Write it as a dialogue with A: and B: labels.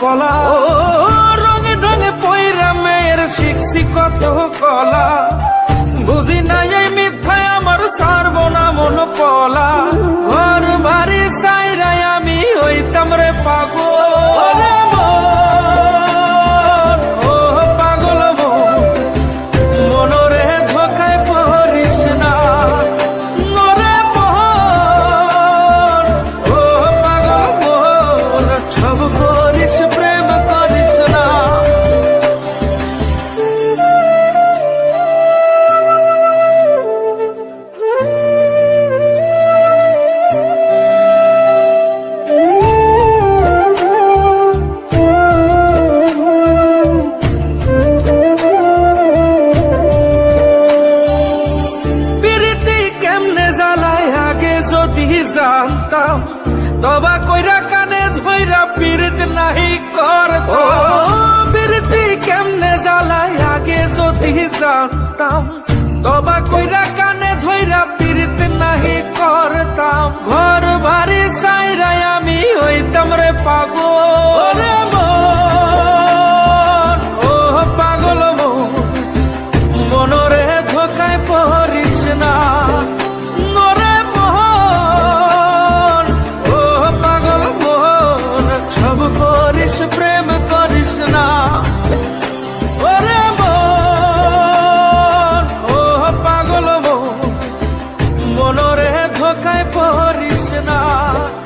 A: কলা। ও রঙে ঢঙে মেয়ের শিখছি কত কলা। বুঝি না এই মিথ্যায় আমার সারব না মন পলা ঘর বাড়ি সাইরাই আমি হইতাম রে পাগল। জানতাম তবা কইরা কানে ধৈরা পীড়িত নাহি করত বিরতি কেমনে জ্বালায় আগে যদি জানতাম তবা কইরা কানে ধৈরা পীড়িত নাহি করতাম আসে না